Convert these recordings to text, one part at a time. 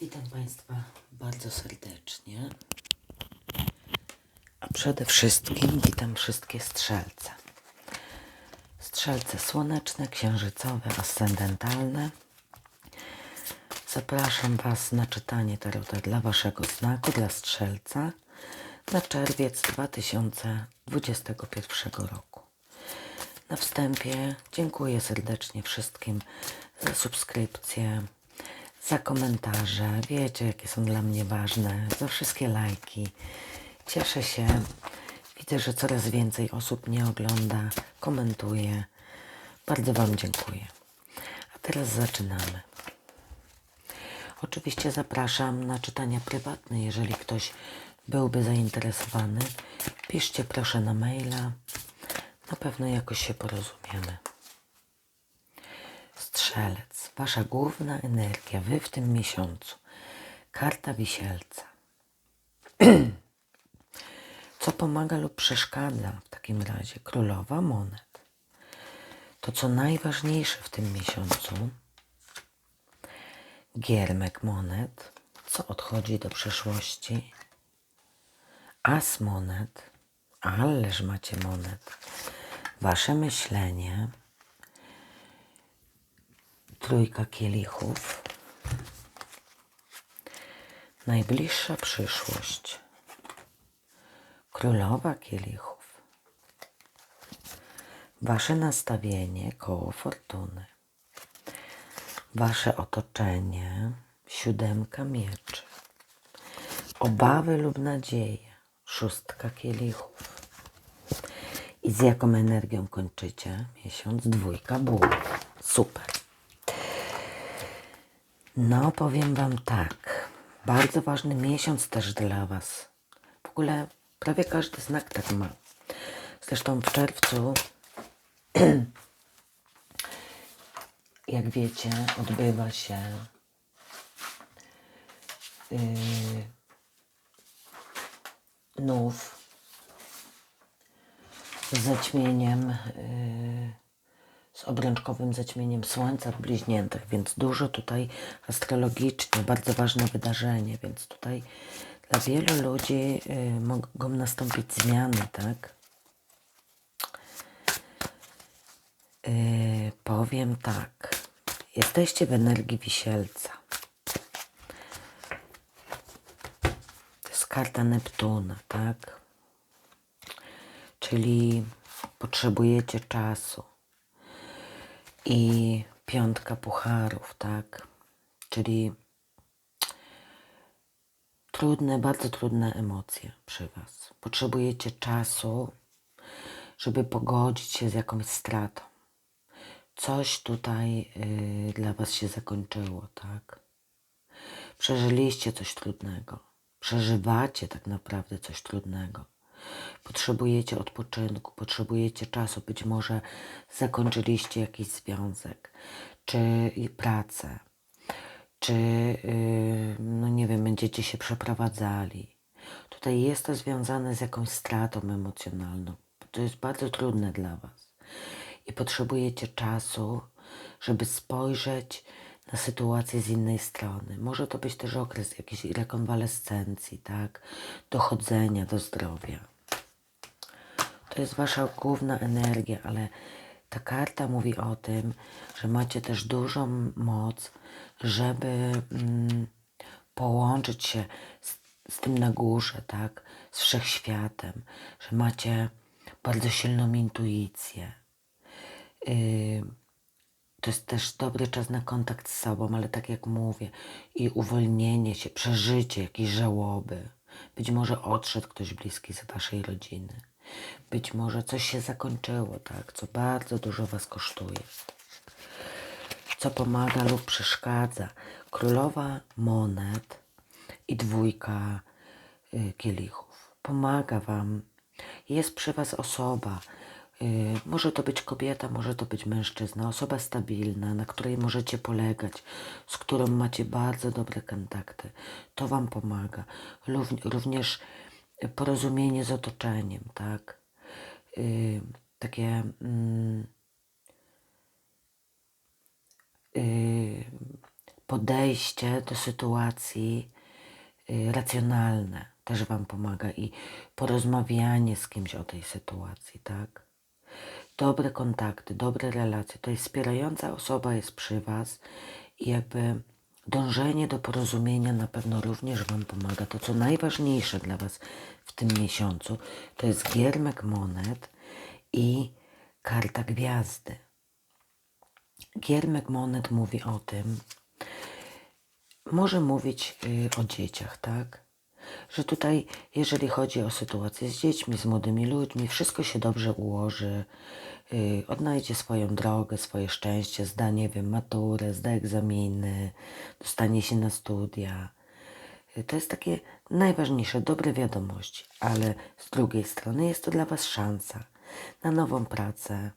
Witam Państwa bardzo serdecznie. A przede wszystkim witam wszystkie strzelce. Strzelce słoneczne, księżycowe, ascendentalne. Zapraszam Was na czytanie tarota dla Waszego znaku, dla strzelca na czerwiec 2021 roku. Na wstępie dziękuję serdecznie wszystkim za subskrypcję, za komentarze. Wiecie, jakie są dla mnie ważne, za wszystkie lajki. Cieszę się. Widzę, że coraz więcej osób mnie ogląda, komentuje. Bardzo Wam dziękuję. A teraz zaczynamy. Oczywiście zapraszam na czytania prywatne, jeżeli ktoś byłby zainteresowany. Piszcie proszę na maila. Na pewno jakoś się porozumiemy. Strzelec, wasza główna energia, wy w tym miesiącu. Karta wisielca. Co pomaga lub przeszkadza w takim razie? Królowa monet. To co najważniejsze w tym miesiącu. Giermek monet. Co odchodzi do przeszłości? As monet. Ależ macie monet. Wasze myślenie. Trójka kielichów. Najbliższa przyszłość. Królowa kielichów. Wasze nastawienie koło fortuny. Wasze otoczenie. Siódemka mieczy. Obawy lub nadzieje. Szóstka kielichów. I z jaką energią kończycie miesiąc? Dwójka bułów. Super. No, powiem Wam tak. Bardzo ważny miesiąc też dla Was. W ogóle prawie każdy znak tak ma. Zresztą w czerwcu, jak wiecie, odbywa się yy, nów z zaćmieniem, yy, z obrączkowym zaćmieniem Słońca w bliźniętach, więc dużo tutaj astrologicznie, bardzo ważne wydarzenie, więc tutaj dla wielu ludzi yy, mogą nastąpić zmiany, tak? Yy, powiem tak, jesteście w energii wisielca. To jest karta Neptuna, tak? Czyli potrzebujecie czasu. I piątka pucharów, tak? Czyli trudne, bardzo trudne emocje przy Was. Potrzebujecie czasu, żeby pogodzić się z jakąś stratą. Coś tutaj yy, dla Was się zakończyło, tak? Przeżyliście coś trudnego. Przeżywacie tak naprawdę coś trudnego. Potrzebujecie odpoczynku, potrzebujecie czasu. Być może zakończyliście jakiś związek, czy pracę, czy yy, no nie wiem, będziecie się przeprowadzali. Tutaj jest to związane z jakąś stratą emocjonalną. To jest bardzo trudne dla Was. I potrzebujecie czasu, żeby spojrzeć na sytuację z innej strony. Może to być też okres jakiejś rekonwalescencji, tak? Dochodzenia do zdrowia. To jest wasza główna energia, ale ta karta mówi o tym, że macie też dużą moc, żeby mm, połączyć się z, z tym na górze, tak? Z wszechświatem, że macie bardzo silną intuicję. Yy, to jest też dobry czas na kontakt z sobą, ale tak jak mówię, i uwolnienie się, przeżycie jakiejś żałoby. Być może odszedł ktoś bliski z waszej rodziny. Być może coś się zakończyło, tak, co bardzo dużo was kosztuje. Co pomaga lub przeszkadza. Królowa monet i dwójka y, kielichów. Pomaga wam. Jest przy was osoba, może to być kobieta, może to być mężczyzna, osoba stabilna, na której możecie polegać, z którą macie bardzo dobre kontakty. To Wam pomaga. Rów- Również porozumienie z otoczeniem, tak? Yy, takie mm, yy, podejście do sytuacji y, racjonalne też Wam pomaga i porozmawianie z kimś o tej sytuacji, tak? Dobre kontakty, dobre relacje, to jest wspierająca osoba jest przy Was i jakby dążenie do porozumienia na pewno również Wam pomaga. To, co najważniejsze dla Was w tym miesiącu, to jest giermek monet i karta gwiazdy. Giermek monet mówi o tym, może mówić y, o dzieciach, tak? Że tutaj, jeżeli chodzi o sytuację z dziećmi, z młodymi ludźmi, wszystko się dobrze ułoży, y, odnajdzie swoją drogę, swoje szczęście, zda, nie wiem, maturę, zda egzaminy, dostanie się na studia. Y, To jest takie najważniejsze, dobre wiadomości, ale z drugiej strony jest to dla Was szansa na nową pracę,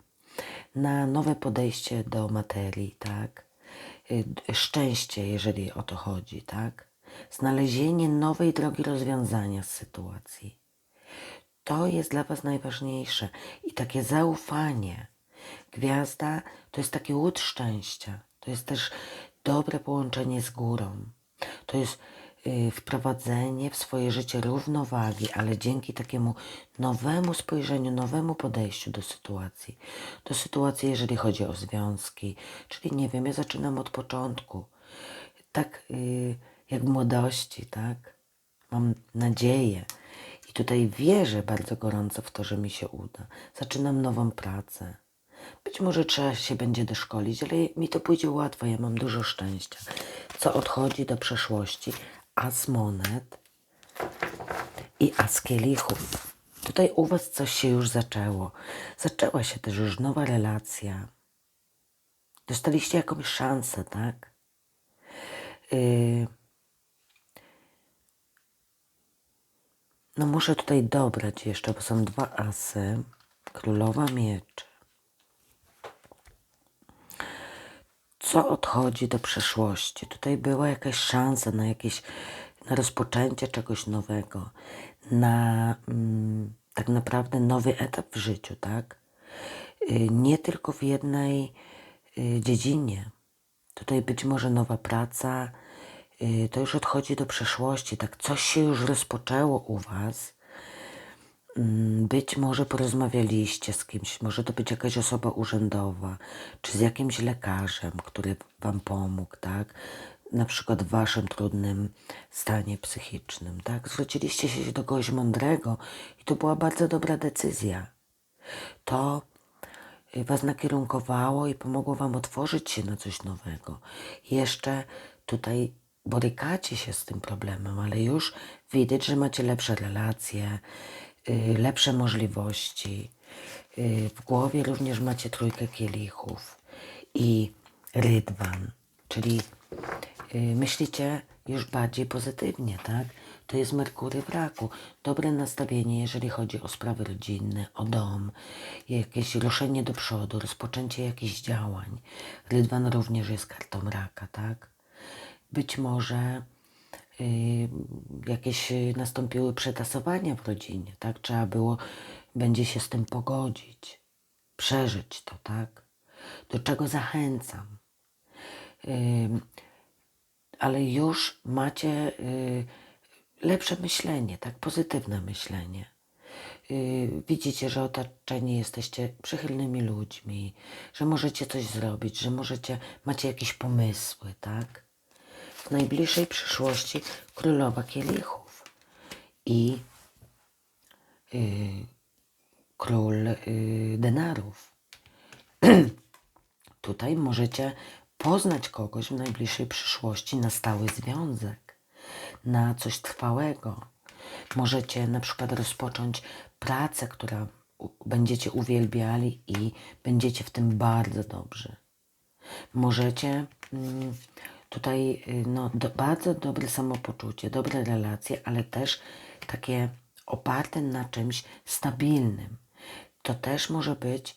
na nowe podejście do materii, tak? Y, Szczęście, jeżeli o to chodzi, tak? Znalezienie nowej drogi rozwiązania sytuacji. To jest dla Was najważniejsze i takie zaufanie. Gwiazda to jest taki łód szczęścia. To jest też dobre połączenie z górą. To jest y, wprowadzenie w swoje życie równowagi, ale dzięki takiemu nowemu spojrzeniu, nowemu podejściu do sytuacji. Do sytuacji, jeżeli chodzi o związki. Czyli nie wiem, ja zaczynam od początku. Tak y, jak w młodości, tak? Mam nadzieję. I tutaj wierzę bardzo gorąco w to, że mi się uda. Zaczynam nową pracę. Być może trzeba się będzie doszkolić, ale mi to pójdzie łatwo, ja mam dużo szczęścia. Co odchodzi do przeszłości? As monet i as kielichów. Tutaj u Was coś się już zaczęło. Zaczęła się też już nowa relacja. Dostaliście jakąś szansę, tak? Yy, No muszę tutaj dobrać jeszcze, bo są dwa asy. Królowa mieczy. Co odchodzi do przeszłości? Tutaj była jakaś szansa na jakieś, na rozpoczęcie czegoś nowego, na mm, tak naprawdę nowy etap w życiu, tak? Y, Nie tylko w jednej y, dziedzinie. Tutaj być może nowa praca, to już odchodzi do przeszłości, tak? Coś się już rozpoczęło u Was. Mm, Być może porozmawialiście z kimś, może to być jakaś osoba urzędowa, czy z jakimś lekarzem, który Wam pomógł, tak? Na przykład w Waszym trudnym stanie psychicznym, tak? Zwróciliście się do kogoś mądrego i to była bardzo dobra decyzja. To y, Was nakierunkowało i pomogło Wam otworzyć się na coś nowego. Jeszcze tutaj borykacie się z tym problemem, ale już widać, że macie lepsze relacje, y, lepsze możliwości. Y, W głowie również macie trójkę kielichów i rydwan, czyli y, myślicie już bardziej pozytywnie, tak? To jest Merkury w raku. Dobre nastawienie, jeżeli chodzi o sprawy rodzinne, o dom, jakieś ruszenie do przodu, rozpoczęcie jakichś działań. Rydwan również jest kartą raka, tak? Być może y, jakieś y, nastąpiły przetasowania w rodzinie, tak? Trzeba było, będzie się z tym pogodzić, przeżyć to, tak? Do czego zachęcam? Ale już macie y, lepsze myślenie, tak? Pozytywne myślenie. Widzicie, że otoczeni jesteście przychylnymi ludźmi, że możecie coś zrobić, że możecie, macie jakieś pomysły, tak? W najbliższej przyszłości królowa kielichów i y, król y, denarów. Tutaj możecie poznać kogoś w najbliższej przyszłości na stały związek, na coś trwałego. Możecie na przykład rozpocząć pracę, która będziecie uwielbiali i będziecie w tym bardzo dobrzy. Możecie mm, tutaj y, no, do, bardzo dobre samopoczucie, dobre relacje, ale też takie oparte na czymś stabilnym. To też może być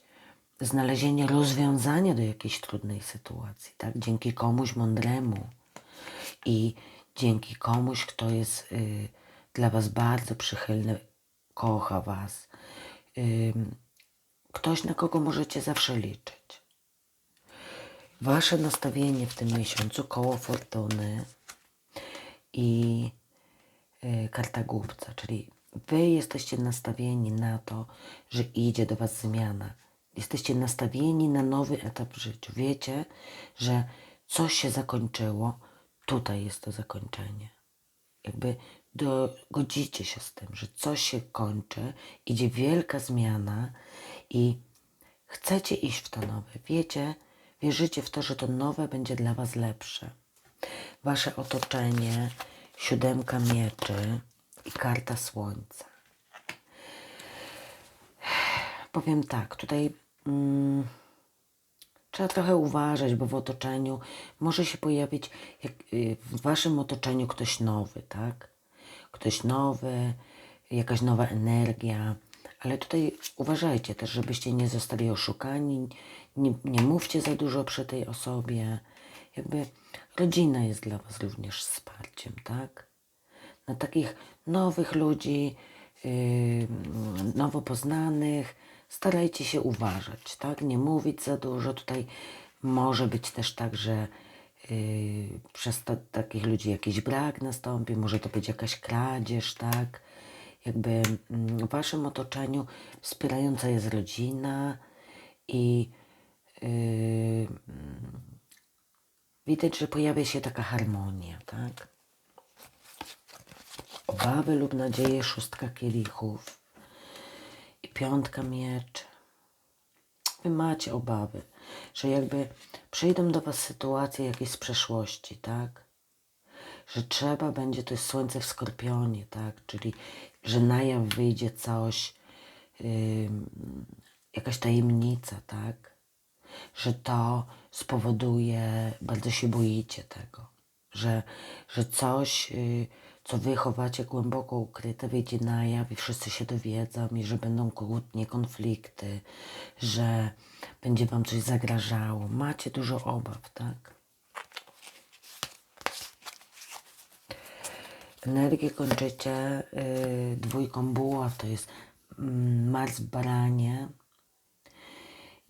znalezienie rozwiązania do jakiejś trudnej sytuacji, tak? Dzięki komuś mądremu i dzięki komuś, kto jest y, dla Was bardzo przychylny, kocha Was. Ym, ktoś, na kogo możecie zawsze liczyć. Wasze nastawienie w tym miesiącu koło fortuny i y, karta głupca, czyli wy jesteście nastawieni na to, że idzie do was zmiana. Jesteście nastawieni na nowy etap w życiu. Wiecie, że coś się zakończyło, tutaj jest to zakończenie. Jakby dogodzicie się z tym, że coś się kończy, idzie wielka zmiana i chcecie iść w to nowe. Wiecie, wierzycie w to, że to nowe będzie dla was lepsze. Wasze otoczenie, siódemka mieczy i karta słońca. Powiem tak, tutaj mm, trzeba trochę uważać, bo w otoczeniu może się pojawić jak, y, w waszym otoczeniu ktoś nowy, tak? Ktoś nowy, jakaś nowa energia, ale tutaj uważajcie też, żebyście nie zostali oszukani, nie, nie mówcie za dużo przy tej osobie. Jakby rodzina jest dla was również wsparciem, tak? Na takich nowych ludzi, yy, nowo poznanych, starajcie się uważać, tak? Nie mówić za dużo. Tutaj może być też tak, że yy, przez ta, takich ludzi jakiś brak nastąpi, może to być jakaś kradzież, tak? Jakby mm, w waszym otoczeniu wspierająca jest rodzina i widać, że pojawia się taka harmonia, tak? Obawy lub nadzieje, szóstka kielichów i piątka mieczy. Wy macie obawy, że jakby przyjdą do Was sytuacje jakieś z przeszłości, tak? Że trzeba będzie, to jest słońce w skorpionie, tak? Czyli, że na jaw wyjdzie coś, yy, jakaś tajemnica, tak? Że to spowoduje, bardzo się boicie tego, że, że coś, yy, co wy chowacie głęboko ukryte, wyjdzie na jaw i wszyscy się dowiedzą i że będą kłótnie, konflikty, że będzie wam coś zagrażało. Macie dużo obaw, tak? Energię kończycie yy, dwójką buław, to jest yy, Mars baranie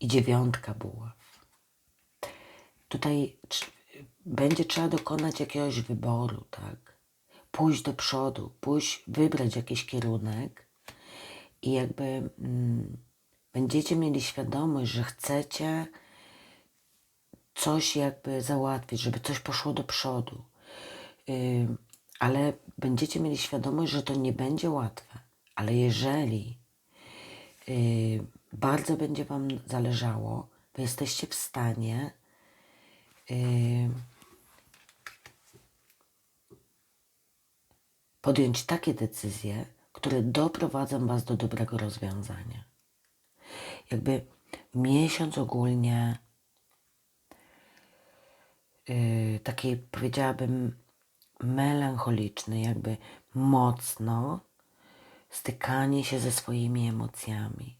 i dziewiątka buław. Tutaj będzie trzeba dokonać jakiegoś wyboru, tak? pójść do przodu, pójść, wybrać jakiś kierunek i jakby mm, będziecie mieli świadomość, że chcecie coś jakby załatwić, żeby coś poszło do przodu. Yy, ale będziecie mieli świadomość, że to nie będzie łatwe. Ale jeżeli yy, bardzo będzie Wam zależało, wy jesteście w stanie yy, podjąć takie decyzje, które doprowadzą Was do dobrego rozwiązania. Jakby miesiąc ogólnie yy, taki powiedziałabym melancholiczny, jakby mocno stykanie się ze swoimi emocjami,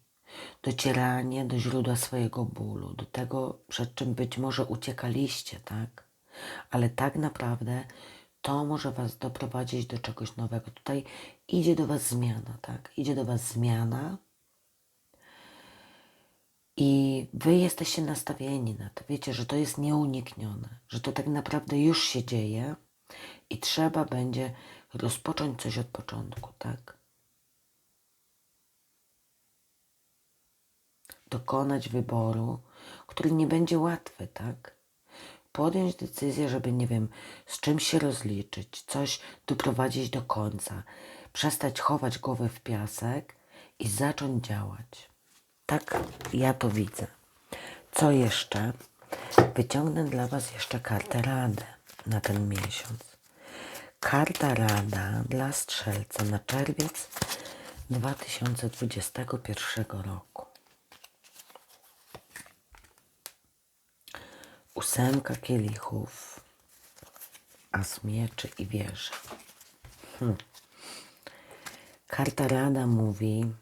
docieranie do źródła swojego bólu, do tego, przed czym być może uciekaliście, tak? Ale tak naprawdę to może Was doprowadzić do czegoś nowego. Tutaj idzie do Was zmiana, tak? Idzie do Was zmiana i Wy jesteście nastawieni na to. Wiecie, że to jest nieuniknione, że to tak naprawdę już się dzieje i trzeba będzie rozpocząć coś od początku, tak? Dokonać wyboru, który nie będzie łatwy, tak? podjąć decyzję, żeby, nie wiem, z czymś się rozliczyć, coś doprowadzić do końca, przestać chować głowę w piasek i zacząć działać. Tak ja to widzę. Co jeszcze? Wyciągnę dla Was jeszcze kartę radę na ten miesiąc. Karta rada dla strzelca na czerwiec 2021 roku. Ósemka kielichów, as mieczy i wieży. Hmm. Karta Rada mówi,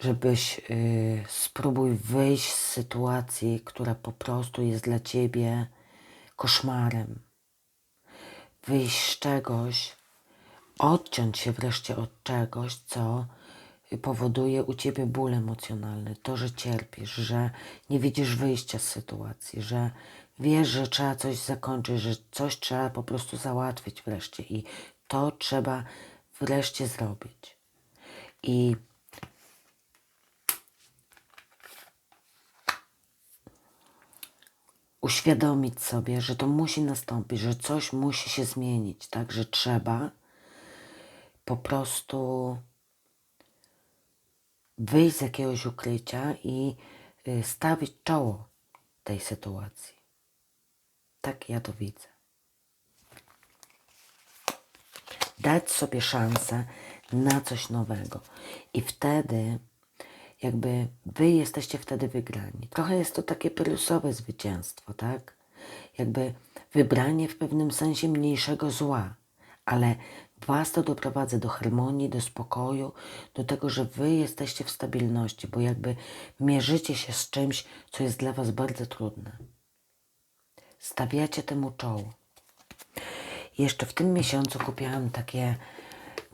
żebyś y, spróbuj wyjść z sytuacji, która po prostu jest dla ciebie koszmarem. Wyjść z czegoś, odciąć się wreszcie od czegoś, co powoduje u ciebie ból emocjonalny, to, że cierpisz, że nie widzisz wyjścia z sytuacji, że wiesz, że trzeba coś zakończyć, że coś trzeba po prostu załatwić wreszcie i to trzeba wreszcie zrobić. I uświadomić sobie, że to musi nastąpić, że coś musi się zmienić, tak, że trzeba po prostu wyjść z jakiegoś ukrycia i y, stawić czoło tej sytuacji. Tak ja to widzę. Dać sobie szansę na coś nowego. I wtedy, jakby wy jesteście wtedy wygrani. Trochę jest to takie prylusowe zwycięstwo, tak? Jakby wybranie w pewnym sensie mniejszego zła, ale Was to doprowadza do harmonii, do spokoju, do tego, że Wy jesteście w stabilności, bo jakby mierzycie się z czymś, co jest dla Was bardzo trudne. Stawiacie temu czoło. Jeszcze w tym miesiącu kupiłam takie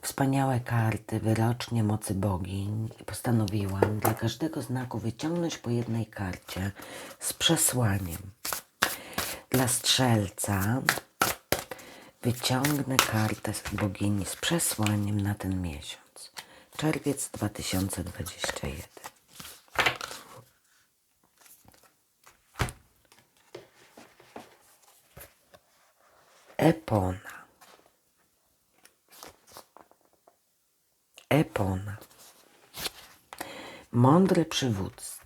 wspaniałe karty wyrocznie mocy bogiń postanowiłam dla każdego znaku wyciągnąć po jednej karcie z przesłaniem. Dla strzelca wyciągnę kartę z bogini z przesłaniem na ten miesiąc. Czerwiec 2021. Epona. Epona. Mądre przywództwo.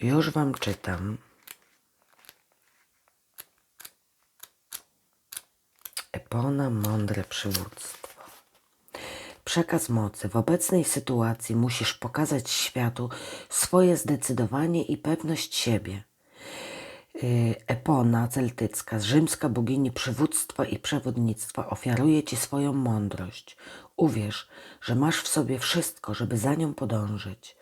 Już Wam czytam. Epona, mądre przywództwo. Przekaz mocy. W obecnej sytuacji musisz pokazać światu swoje zdecydowanie i pewność siebie. Y, Epona celtycka, rzymska bogini przywództwa i przewodnictwa ofiaruje Ci swoją mądrość. Uwierz, że masz w sobie wszystko, żeby za nią podążyć.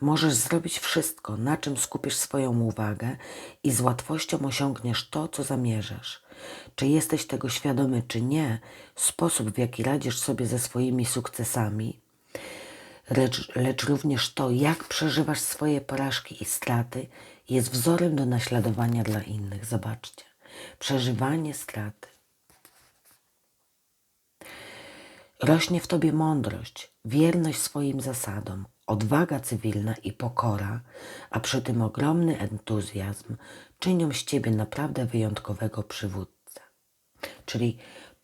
Możesz zrobić wszystko, na czym skupisz swoją uwagę i z łatwością osiągniesz to, co zamierzasz. Czy jesteś tego świadomy, czy nie, sposób, w jaki radzisz sobie ze swoimi sukcesami, lecz, lecz również to, jak przeżywasz swoje porażki i straty, jest wzorem do naśladowania dla innych. Zobaczcie. Przeżywanie straty. Rośnie w tobie mądrość, wierność swoim zasadom, odwaga cywilna i pokora, a przy tym ogromny entuzjazm czynią z ciebie naprawdę wyjątkowego przywódcę. Czyli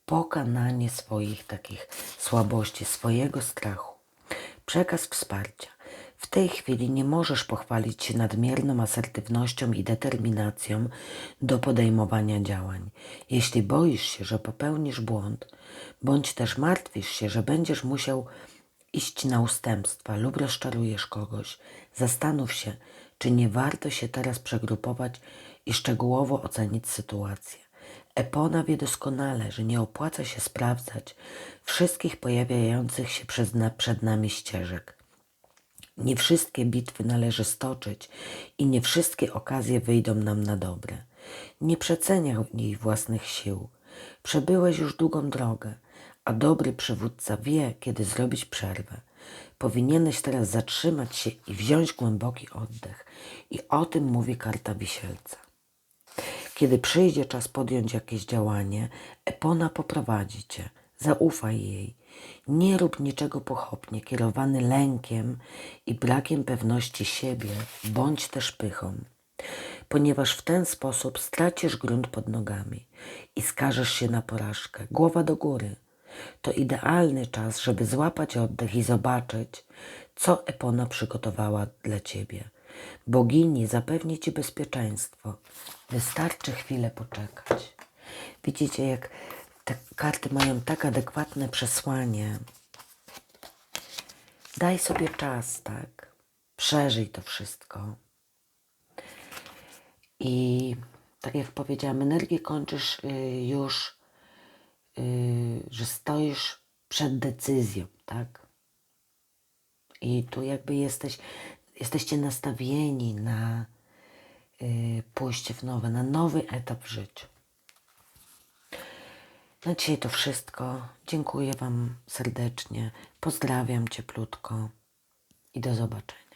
pokonanie swoich takich słabości, swojego strachu. Przekaz wsparcia. W tej chwili nie możesz pochwalić się nadmierną asertywnością i determinacją do podejmowania działań. Jeśli boisz się, że popełnisz błąd, bądź też martwisz się, że będziesz musiał iść na ustępstwa lub rozczarujesz kogoś, zastanów się, czy nie warto się teraz przegrupować i szczegółowo ocenić sytuację. Epona wie doskonale, że nie opłaca się sprawdzać wszystkich pojawiających się przed nami ścieżek. Nie wszystkie bitwy należy stoczyć i nie wszystkie okazje wyjdą nam na dobre. Nie przeceniaj własnych sił. Przebyłeś już długą drogę, a dobry przywódca wie, kiedy zrobić przerwę. Powinieneś teraz zatrzymać się i wziąć głęboki oddech. I o tym mówi karta wisielca. Kiedy przyjdzie czas podjąć jakieś działanie, Epona poprowadzi cię. Zaufaj jej. Nie rób niczego pochopnie, kierowany lękiem i brakiem pewności siebie, bądź też pychą, ponieważ w ten sposób stracisz grunt pod nogami i skażesz się na porażkę, głowa do góry. To idealny czas, żeby złapać oddech i zobaczyć, co Epona przygotowała dla ciebie. Bogini zapewni ci bezpieczeństwo. Wystarczy chwilę poczekać. Widzicie, jak te karty mają tak adekwatne przesłanie. Daj sobie czas, tak? Przeżyj to wszystko. I tak jak powiedziałam, energię kończysz y, już, y, że stoisz przed decyzją, tak? I tu jakby jesteś, jesteście nastawieni na y, pójście w nowe, na nowy etap w życiu. Na dzisiaj to wszystko. Dziękuję Wam serdecznie. Pozdrawiam cieplutko i do zobaczenia.